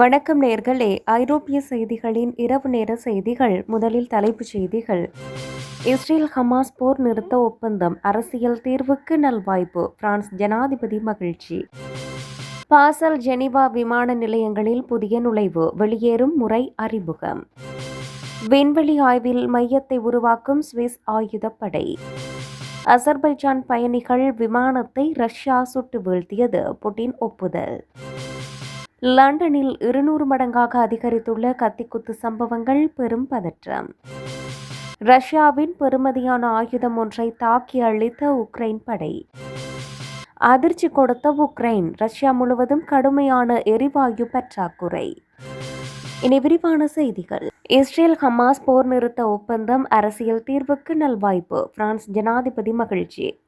வணக்கம் நேர்களே. ஐரோப்பிய செய்திகளின் இரவு நேர செய்திகள் முதலில் தலைப்புச் செய்திகள். இஸ்ரேல் ஹமாஸ் போர் நிறுத்த ஒப்பந்தம் அரசியல் தீர்வுக்கு நல்வாய்ப்பு பிரான்ஸ் ஜனாதிபதி மகிழ்ச்சி. பாசல் ஜெனிவா விமான நிலையங்களில் புதிய நுழைவு வெளியேறும் முறை அறிமுகம். விண்வெளி ஆய்வில் மையத்தை உருவாக்கும் சுவிஸ் ஆயுதப்படை. அசர்பைஜான் பயணிகள் விமானத்தை ரஷ்யா சுட்டு வீழ்த்தியது புட்டின் ஒப்புதல். லண்டனில் இருநூறு மடங்காக அதிகரித்துள்ள கத்திக்குத்து சம்பவங்கள் பெரும் பதற்றம். ரஷ்யாவின் பெறுமதியான ஆயுதம் ஒன்றை தாக்கி அழித்த உக்ரைன் படை. அதிர்ச்சி கொடுத்த உக்ரைன் ரஷ்யா முழுவதும் கடுமையான எரிவாயு பற்றாக்குறை. இனி விரிவான செய்திகள். இஸ்ரேல் ஹமாஸ் போர் நிறுத்த ஒப்பந்தம் அரசியல் தீர்வுக்கு நல்வாய்ப்பு பிரான்ஸ் ஜனாதிபதி மகிழ்ச்சி.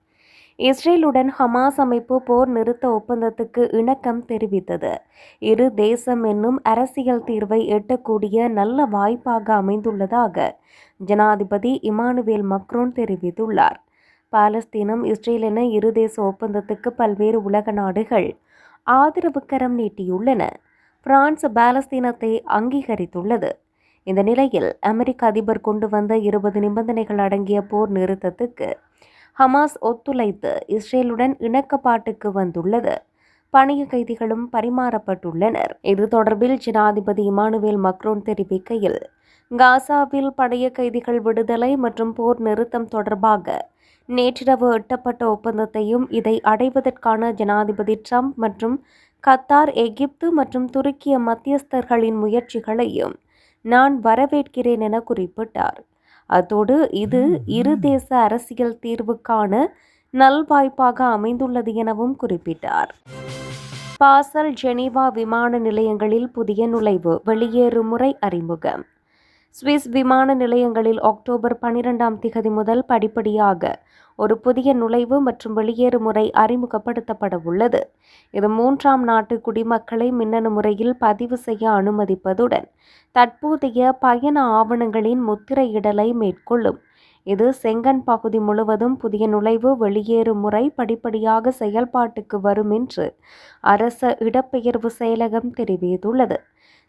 இஸ்ரேலுடன் ஹமாஸ் அமைப்பு போர் நிறுத்த ஒப்பந்தத்துக்கு இணக்கம் தெரிவித்தது. இரு தேசம் என்னும் அரசியல் தீர்வை எட்டக்கூடிய நல்ல வாய்ப்பாக அமைந்துள்ளதாக ஜனாதிபதி இமானுவேல் மக்ரோன் தெரிவித்துள்ளார். பாலஸ்தீனம் இஸ்ரேல் என இரு தேச ஒப்பந்தத்துக்கு பல்வேறு உலக நாடுகள் ஆதரவு கரம் நீட்டியுள்ளன. பிரான்ஸ் பாலஸ்தீனத்தை அங்கீகரித்துள்ளது. இந்த நிலையில் அமெரிக்க அதிபர் கொண்டு வந்த இருபது நிபந்தனைகள் அடங்கிய போர் நிறுத்தத்துக்கு ஹமாஸ் ஒத்துழைத்து இஸ்ரேலுடன் இணக்கப்பாட்டுக்கு வந்துள்ளது. பணிய கைதிகளும் பரிமாறப்பட்டுள்ளனர். இது தொடர்பில் ஜனாதிபதி இமானுவேல் மக்ரோன் தெரிவிக்கையில் காசாவில் பழைய கைதிகள் விடுதலை மற்றும் போர் நிறுத்தம் தொடர்பாக நேற்றிரவு எட்டப்பட்ட ஒப்பந்தத்தையும் இதை அடைவதற்கான ஜனாதிபதி ட்ரம்ப் மற்றும் கத்தார் எகிப்து மற்றும் துருக்கிய மத்தியஸ்தர்களின் முயற்சிகளையும் நான் வரவேற்கிறேன் என குறிப்பிட்டார். அத்தோடு இது இரு தேச அரசியல் தீர்வுக்கான நல்வாய்ப்பாக அமைந்துள்ளது எனவும் குறிப்பிட்டார். பாசல் ஜெனீவா விமான நிலையங்களில் புதிய நுழைவு வெளியேறும் முறை அறிமுகம். சுவிஸ் விமான நிலையங்களில் அக்டோபர் பனிரெண்டாம் திகதி முதல் படிப்படியாக ஒரு புதிய நுழைவு மற்றும் வெளியேறு முறை அறிமுகப்படுத்தப்பட உள்ளது இது மூன்றாம் நாட்டு குடிமக்களை மின்னணு முறையில் பதிவு செய்ய அனுமதிப்பதுடன் தற்போதைய பயண ஆவணங்களின் முத்திரையிடலை மேற்கொள்ளும். இது செங்கன் பகுதி முழுவதும் புதிய நுழைவு வெளியேறு முறை படிப்படியாக செயல்பாட்டுக்கு வரும் என்று அரச இடப்பெயர்வு செயலகம் தெரிவித்துள்ளது.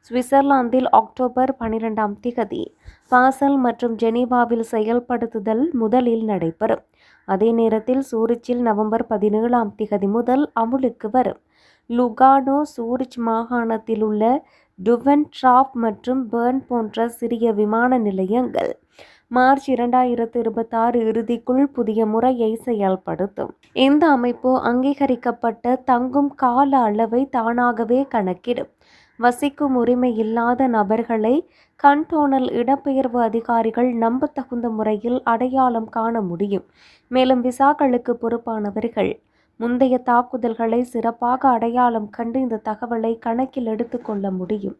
சுவிட்சர்லாந்தில் அக்டோபர் பனிரெண்டாம் திகதி பாசல் மற்றும் ஜெனீவாவில் செயல்படுத்துதல் முதலில் நடைபெறும். அதே நேரத்தில் சூரிச்சில் நவம்பர் பதினேழாம் திகதி முதல் அமுலுக்கு வரும். லுகானோ சூரிச் மாகாணத்தில் உள்ள டுவென்ட்ராப் மற்றும் பேர்ன் போன்ற சிறிய விமான நிலையங்கள் மார்ச் இரண்டாயிரத்து இருபத்தாறு இறுதிக்குள் புதிய முறையை செயல்படுத்தும். இந்த அமைப்பு அங்கீகரிக்கப்பட்ட தங்கும் கால அளவை தானாகவே கணக்கிடும். வசிக்கும் உரிமை இல்லாத நபர்களை கண்டோனல் இடப்பெயர்வு அதிகாரிகள் நம்பத்தகுந்த முறையில் அடையாளம் காண முடியும். மேலும் விசாக்களுக்கு பொறுப்பானவர்கள் முந்தைய தாக்குதல்களை சிறப்பாக அடையாளம் கண்டு இந்த தகவலை கணக்கில் எடுத்துக்கொள்ள முடியும்.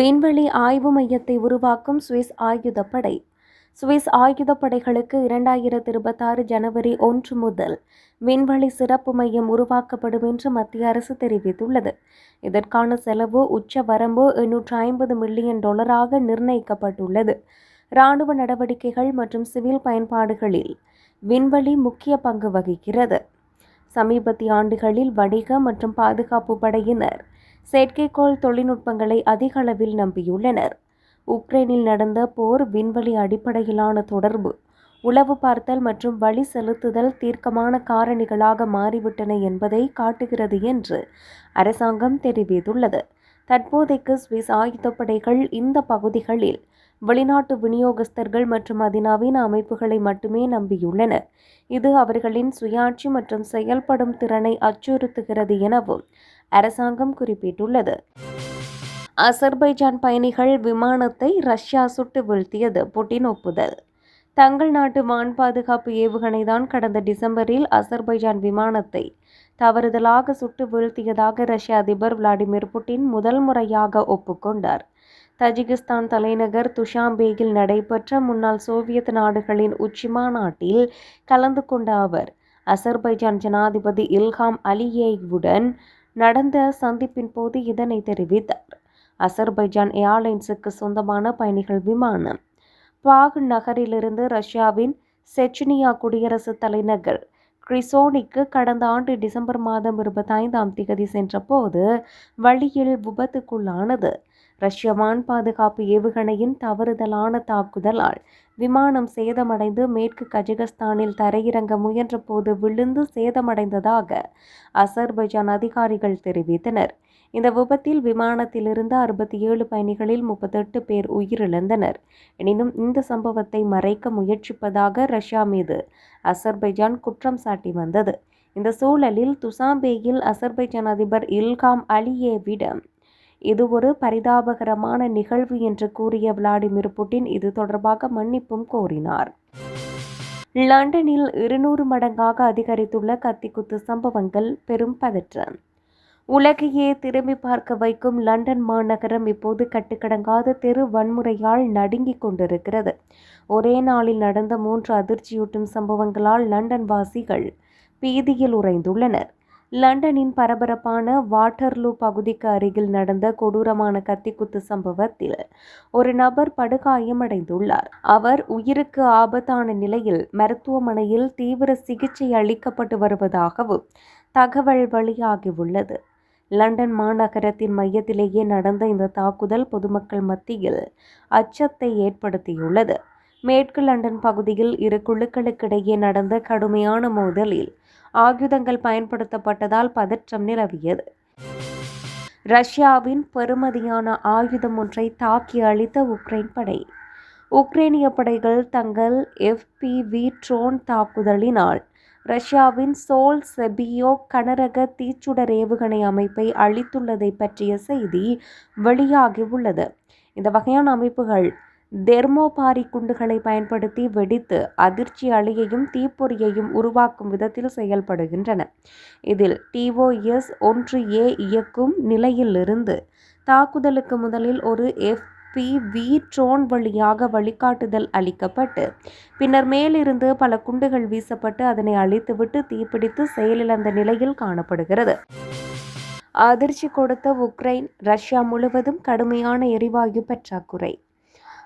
விண்வெளி ஆய்வு மையத்தை உருவாக்கும் சுவிஸ் ஆயுதப்படை சுவிஸ் ஆயுதப்படைகளுக்கு இரண்டாயிரத்து இருபத்தாறு ஜனவரி ஒன்று முதல் விண்வெளி சிறப்பு மையம் உருவாக்கப்படும் என்று மத்திய அரசு தெரிவித்துள்ளது. இதற்கான செலவு உச்ச வரம்பு எண்ணூற்று ஐம்பது மில்லியன் டாலராக நிர்ணயிக்கப்பட்டுள்ளது. இராணுவ நடவடிக்கைகள் மற்றும் சிவில் பயன்பாடுகளில் விண்வெளி முக்கிய பங்கு வகிக்கிறது. சமீபத்திய ஆண்டுகளில் வணிக மற்றும் பாதுகாப்பு படையினர் செயற்கைக்கோள் தொழில்நுட்பங்களை அதிக அளவில் நம்பியுள்ளனர். உக்ரைனில் நடந்த போர் விண்வெளி அடிப்படையிலான தொடர்பு உளவு பார்த்தல் மற்றும் வழி செலுத்துதல் தீர்க்கமான காரணிகளாக மாறிவிட்டன என்பதை காட்டுகிறது என்று அரசாங்கம் தெரிவித்துள்ளது. தற்போதைக்கு சுவிஸ் ஆயுதப்படைகள் இந்த பகுதிகளில் வெளிநாட்டு விநியோகஸ்தர்கள் மற்றும் அதிநவீன அமைப்புகளை மட்டுமே நம்பியுள்ளனர். இது அவர்களின் சுயாட்சி மற்றும் செயல்படும் திறனை அச்சுறுத்துகிறது எனவும் அரசாங்கம் குறிப்பிட்டுள்ளது. அசர்பைஜான் பயணிகள் விமானத்தை ரஷ்யா சுட்டு வீழ்த்தியது புட்டின் ஒப்புதல். தங்கள் நாட்டு வான் பாதுகாப்பு ஏவுகணை தான் கடந்த டிசம்பரில் அசர்பைஜான் விமானத்தை தவறுதலாக சுட்டு வீழ்த்தியதாக ரஷ்ய அதிபர் விளாடிமிர் புட்டின் முதல் முறையாக ஒப்புக்கொண்டார். தஜிகிஸ்தான் தலைநகர் துஷாம்பேயில் நடைபெற்ற முன்னாள் சோவியத் நாடுகளின் உச்சி மாநாட்டில் கலந்து கொண்ட அவர் அசர்பைஜான் ஜனாதிபதி இல்ஹாம் அலியேவுடன் நடந்த சந்திப்பின் போது இதனை தெரிவித்தார். அசர்பைஜான் ஏர்லைன்ஸுக்கு சொந்தமான பயணிகள் விமானம். பாக் நகரிலிருந்து ரஷ்யாவின் செச்னியா குடியரசு தலைநகர் கிரிசோனிக்கு கடந்த ஆண்டு டிசம்பர் மாதம் இருபத்தைந்தாம் திகதி சென்றபோது வழியில் விபத்துக்குள்ளானது. ரஷ்ய வான் பாதுகாப்பு ஏவுகணையின் தவறுதலான தாக்குதலால் விமானம் சேதமடைந்து மேற்கு கஜகஸ்தானில் தரையிறங்க முயன்றபோது விழுந்து சேதமடைந்ததாக அசர்பைஜான் அதிகாரிகள் தெரிவித்தனர். இந்த விபத்தில் விமானத்திலிருந்து அறுபத்தி ஏழு பயணிகளில் முப்பத்தெட்டு பேர் உயிரிழந்தனர். எனினும் இந்த சம்பவத்தை மறைக்க முயற்சிப்பதாக ரஷ்யா மீது அசர்பைஜான் குற்றம் சாட்டி வந்தது. இந்த சூழலில் துசாம்பேயில் அசர்பைஜான் அதிபர் இல்காம் அலியேவிடம் இது ஒரு பரிதாபகரமான நிகழ்வு என்று கூறிய விளாடிமிர் புட்டின் இது தொடர்பாக மன்னிப்பும் கோரினார். லண்டனில் இருநூறு மடங்காக அதிகரித்துள்ள கத்திக்குத்து சம்பவங்கள் பெரும் பதற்றம். உலகையே திரும்பி பார்க்க வைக்கும் லண்டன் மாநகரம் இப்போது கட்டுக்கடங்காத தெரு வன்முறையால் நடுங்கிக் கொண்டிருக்கிறது. ஒரே நாளில் நடந்த மூன்று அதிர்ச்சியூட்டும் சம்பவங்களால் லண்டன் வாசிகள் பீதியில் உறைந்துள்ளனர். லண்டனின் பரபரப்பான வாட்டர்லூ பகுதிக்கு அருகில் நடந்த கொடூரமான கத்திக்குத்து சம்பவத்தில் ஒரு நபர் படுகாயமடைந்துள்ளார். அவர் உயிருக்கு ஆபத்தான நிலையில் மருத்துவமனையில் தீவிர சிகிச்சை அளிக்கப்பட்டு வருவதாகவும் தகவல் வெளியாகியுள்ளது. லண்டன் மாநகரத்தின் மையத்திலேயே நடந்த இந்த தாக்குதல் பொதுமக்கள் மத்தியில் அச்சத்தை ஏற்படுத்தியுள்ளது. மேற்கு லண்டன் பகுதியில் இரு குழுக்களுக்கிடையே நடந்த கடுமையான மோதலில் ஆயுதங்கள் பயன்படுத்தப்பட்டதால் பதற்றம் நிலவியது. ரஷ்யாவின் பெறுமதியான ஆயுதம் ஒன்றை தாக்கி அழித்த உக்ரைன் படை. உக்ரைனிய படைகள் தங்கள் எஃபிவி ட்ரோன் தாக்குதலினால் ரஷ்யாவின் சோல் செபியோ கனரக தீச்சுடர் ஏவுகணை அமைப்பை அளித்துள்ளதை பற்றிய செய்தி வெளியாகியுள்ளது இந்த வகையான அமைப்புகள் தெர்மோபாரி குண்டுகளை பயன்படுத்தி வெடித்து அதிர்ச்சி அலையையும் தீப்பொறியையும் உருவாக்கும் விதத்தில் செயல்படுகின்றன. இதில் டிஓஎஸ் ஒன்று ஏ இயக்கும் நிலையிலிருந்து தாக்குதலுக்கு முதலில் ஒரு எஃப் பி வி ட்ரோன் வழியாக வழிகாட்டுதல் அளிக்கப்பட்டு பின்னர் மேலிருந்து பல குண்டுகள் வீசப்பட்டு அதனை அழித்துவிட்டு தீப்பிடித்து செயலிழந்த நிலையில் காணப்படுகிறது. அதிர்ச்சி கொடுத்த உக்ரைன் ரஷ்யா முழுவதும் கடுமையான எரிவாயு பற்றாக்குறை.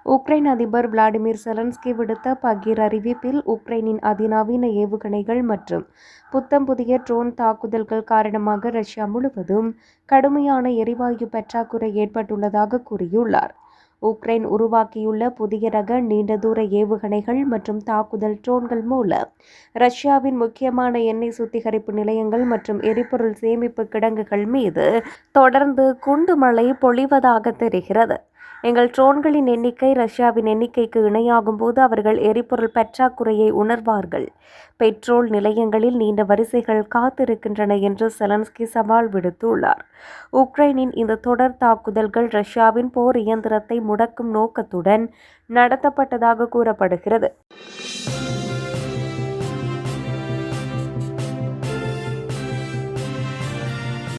உக்ரைன் அதிபர் விளாடிமிர் செலன்ஸ்கி விடுத்த பகீர் அறிவிப்பில் உக்ரைனின் அதிநவீன ஏவுகணைகள் மற்றும் புத்தம் புதிய ட்ரோன் தாக்குதல்கள் காரணமாக ரஷ்யா முழுவதும் கடுமையான எரிவாயு பற்றாக்குறை ஏற்பட்டுள்ளதாக கூறியுள்ளார். உக்ரைன் உருவாக்கியுள்ள புதிய ரக நீண்ட தூர ஏவுகணைகள் மற்றும் தாக்குதல் ட்ரோன்கள் மூலம் ரஷ்யாவின் முக்கியமான எண்ணெய் சுத்திகரிப்பு நிலையங்கள் மற்றும் எரிபொருள் சேமிப்பு கிடங்குகள் மீது தொடர்ந்து குண்டு மழை பொழிவதாக தெரிகிறது. எங்கள் ட்ரோன்களின் எண்ணிக்கை ரஷ்யாவின் எண்ணிக்கைக்கு இணையாகும் போது அவர்கள் எரிபொருள் பற்றாக்குறையை உணர்வார்கள். பெட்ரோல் நிலையங்களில் நீண்ட வரிசைகள் காத்திருக்கின்றன என்று செலன்ஸ்கி சவால் விடுத்துள்ளார். உக்ரைனின் இந்த தொடர் தாக்குதல்கள் ரஷ்யாவின் போர் இயந்திரத்தை முடக்கும் நோக்கத்துடன் நடத்தப்பட்டதாக கூறப்படுகிறது.